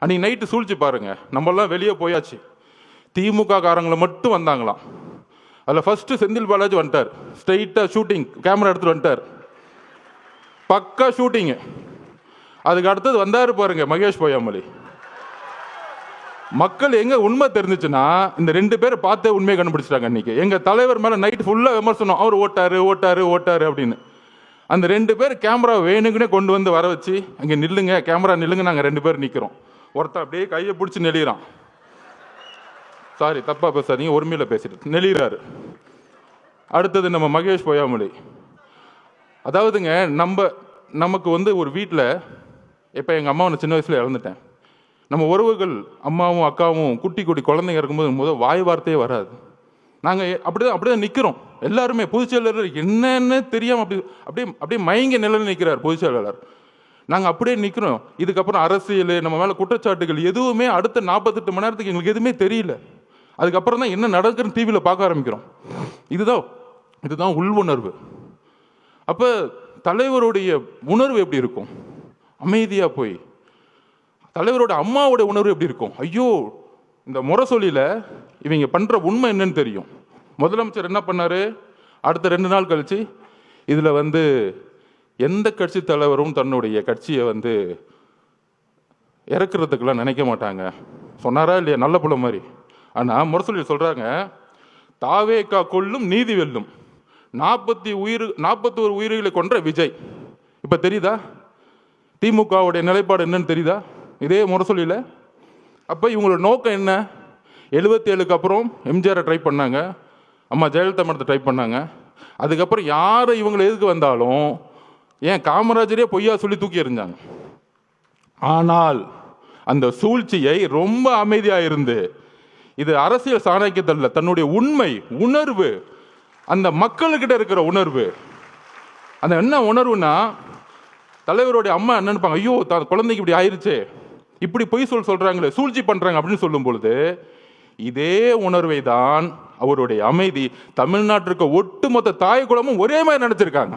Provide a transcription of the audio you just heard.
அன்றைக்கி நைட்டு சூழ்ச்சி பாருங்க. நம்மளாம் வெளியே போயாச்சு. திமுக காரங்களை மட்டும் வந்தாங்களாம். அதில் ஃபஸ்ட்டு செந்தில் பாலாஜி வந்துட்டார். ஸ்ட்ரைட்டாக ஷூட்டிங் கேமரா எடுத்துகிட்டு வந்துட்டார். பக்கா ஷூட்டிங்கு அதுக்கு அடுத்தது வந்தார் பாருங்க மகேஷ் பொய்யாமொழி. மக்கள் எங்க உண்மை தெரிஞ்சுச்சுன்னா இந்த ரெண்டு பேரை பார்த்தே உண்மையை கண்டுபிடிச்சிட்டாங்க அன்னைக்கு. எங்க தலைவர் மேல நைட் ஃபுல்லா விமர்சனம். அவர் ஓட்டாரு ஓட்டாரு ஓட்டாரு அப்படின்னு. அந்த ரெண்டு பேர் கேமரா வேணுங்கன்னே கொண்டு வந்து வர வச்சு அங்கே நில்லுங்க கேமரா நில்லுங்க நாங்கள் ரெண்டு பேர் நிற்கிறோம் ஒருத்தன் அப்படியே கையை பிடிச்சி நெளிகிறான் சாரி தப்பாக பேசாதீங்க உரிமையில் பேசிட்டு. நெளிகிறாரு அடுத்தது நம்ம மகேஷ் பொய்யாமொழி. அதாவதுங்க நம்ம நமக்கு வந்து ஒரு வீட்டில் இப்போ எங்கள் அம்மாவை நான் சின்ன வயசில் இழந்துட்டேன் நம்ம உறவுகள் அம்மாவும் அக்காவும் குட்டி குட்டி குழந்தைங்க இருக்கும்போது முதல் வாய் வார்த்தையே வராது. நாங்கள் அப்படிதான் அப்படியே நிற்கிறோம் எல்லாருமே பொதுச் செயலாளர் என்னென்னு தெரியாமல் அப்படி அப்படியே அப்படியே மயங்க நிலையில் நிற்கிறார் பொதுச் செயலாளர். நாங்கள் அப்படியே நிற்கிறோம் இதுக்கப்புறம் அரசியல் நம்ம மேலே குற்றச்சாட்டுகள் எதுவுமே அடுத்த நாற்பத்தெட்டு மணி நேரத்துக்கு எங்களுக்கு எதுவுமே தெரியல. அதுக்கப்புறம் தான் என்ன நடக்குதுன்னு டிவியில் பார்க்க ஆரம்பிக்கிறோம். இதுதான் இதுதான் உள்வுணர்வு அப்போ தலைவருடைய உணர்வு எப்படி இருக்கும்? அமைதியாக போய். தலைவரோட அம்மாவோட உணர்வு எப்படி இருக்கும்? ஐயோ இந்த முரசொலியில் இவங்க பண்ணுற உண்மை என்னன்னு தெரியும். முதலமைச்சர் என்ன பண்ணார்? அடுத்த ரெண்டு நாள் கழிச்சு இதில் வந்து எந்த கட்சி தலைவரும் தன்னுடைய கட்சியை வந்து இறக்குறதுக்கெல்லாம் நினைக்க மாட்டாங்க. சொன்னாரா இல்லையா? நல்ல புள்ள மாதிரி. ஆனால் முரசொலி சொல்கிறாங்க தாவேக்கா கொல்லும் நீதி வெல்லும். நாற்பத்தி உயிர் நாற்பத்தி ஒரு உயிர்களை கொன்ற விஜய். இப்போ தெரியுதா? திமுகவுடைய நிலைப்பாடு என்னன்னு தெரியுதா? இதே முரசொலியில் அப்போ இவங்களோட நோக்கம் என்ன? எழுபத்தி ஏழுக்கு அப்புறம் எம்ஜிஆரை ட்ரை பண்ணாங்க. அம்மா ஜெயலலிதா மடத்தை ட்ரை பண்ணாங்க. அதுக்கப்புறம் யார் இவங்களை எதுக்கு வந்தாலும் ஏன் காமராஜரே பொய்யா சொல்லி தூக்கி எறிஞ்சாங்க? ஆனால் அந்த சூழ்ச்சியை ரொம்ப அமைதியாக இருந்து இது அரசியல் சாணக்கியத்தில் தன்னுடைய உண்மை உணர்வு அந்த மக்களுக்கிட்ட இருக்கிற உணர்வு. அந்த என்ன உணர்வுனா தலைவருடைய அம்மா என்ன நினைப்பாங்க ஐயோ த குழந்தைக்கு இப்படி ஆயிடுச்சு இப்படி பொய் சொல் சொல்கிறாங்களே சூழ்ச்சி பண்ணுறாங்க அப்படின்னு சொல்லும் பொழுது இதே உணர்வை தான் அவருடைய அமைதி தமிழ்நாட்டிற்கு ஒட்டுமொத்த தாய் குலமும் ஒரே மாதிரி நினச்சிருக்காங்க.